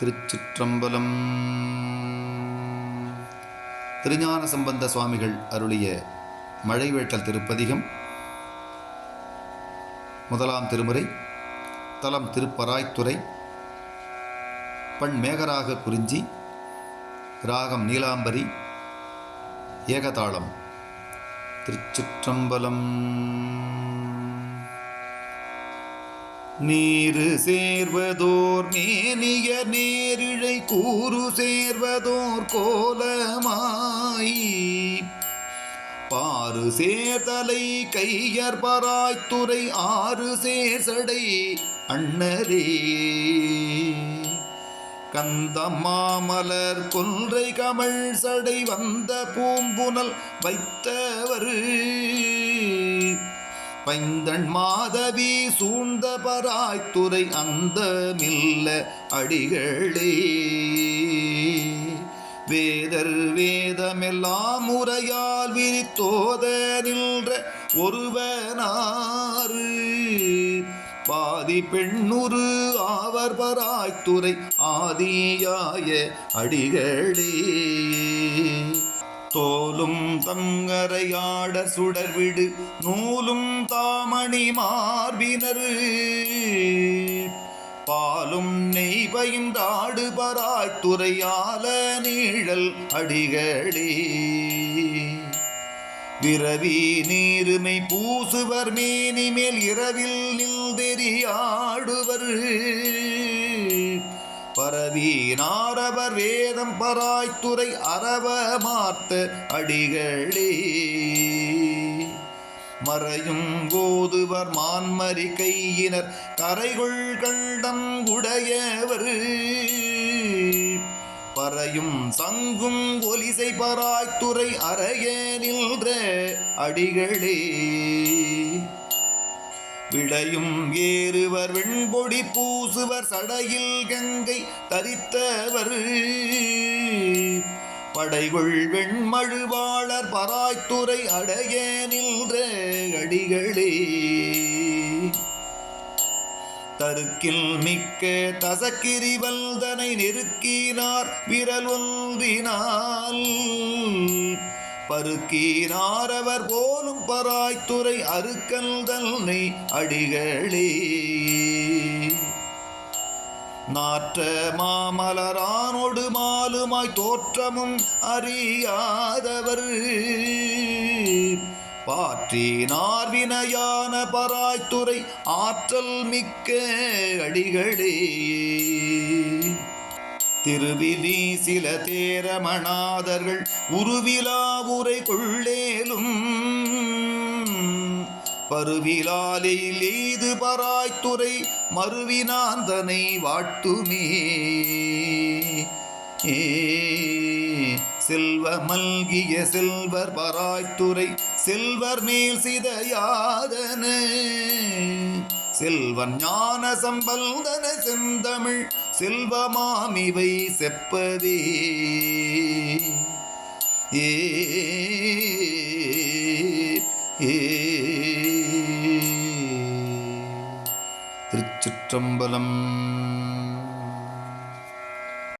திருச்சிற்றம்பலம். திருஞான சம்பந்த சுவாமிகள் அருளிய மழைவேட்டல் திருப்பதிகம். முதலாம் திருமுறை தலம் திருப்பராய்த்துறை. பண் மேகராக குறிஞ்சி ராகம் நீலாம்பரி ஏகதாளம். திருச்சிற்றம்பலம். நீரு சேர்வதோர் மேனிய நேரிழை கூறு சேர்வதோர் கோலமாய். பாரு சேர்தலை கையர் பராய்த்துறை ஆறு சேர்சடை அண்ணரே. கந்த மாமலர் கொன்றை கமழ் சடை வந்த பூம்புனல் வைத்தவர். பைந்தன் மாதவி சூழ்ந்த பராய்த்துறை அந்த மில்ல அடிகளே. வேதர் வேதமெல்லாம் முறையால் விரித்தோத நின்ற ஒருவனாறு. பாதி பெண்ணுரு ஆவர் பராய்த்துறை ஆதியாய அடிகளே. சோலும் தங்கரையாட சுடர்விடு நூலும் தாமணி மார்பினர். பாலும் நெய் பயின்றாடு துறையால நீழல் அடிகளே. விரவி நீருமை பூசுவர் மேனி மேல் இரவில் நில்தெறியாடுவர் பரவி பரவீனாரவர் வேதம் பராய்த்துறை அரவ மார்த்த அடிகளே. மறையும் போதுவர் மான்மரி கையினர் கரைகுள் கண்டம் உடையவர். பறையும் சங்கும் ஒலிசை பராய்த்துறை அறைய நின்ற அடிகளே. விளையும் ஏறுவர் வெண்பொடி பூசுவர் சடையில் கங்கை தரித்தவர். படைகுள் வெண்மழுவாளர் பராய்த்துறை அடைய நின்ற அடிகளே. தருக்கில் மிக்க தசக்கிரி வல்தனை நெருக்கினார் விரல் ஒன்றினால். பருக்கினார் அவர் போலும் பராய்த்துறை அருக்கல் தன்னை அடிகளே. நாற்ற மாமலரானோடு மாலுமாய் தோற்றமும் அறியாதவர். பாற்றினார் வினையான பராய்த்துறை ஆற்றல் மிக்க அடிகளே. திருவிதி சில தேரமணாதர்கள் உருவிலா உரை கொள்ளேலும் பருவிலாலையில் எய்து பராய்த்துறை மறுவினாந்தனை வாட்டுமே. செல்வ மல்கிய செல்வர் பராய்த்துறை செல்வர் மேல் சிதையாதன செல்வன் ஞான சம்பந்தன செந்தமிழ் செல்வமாமிவை செப்பவே ஏ. திருச்சிற்றம்பலம்.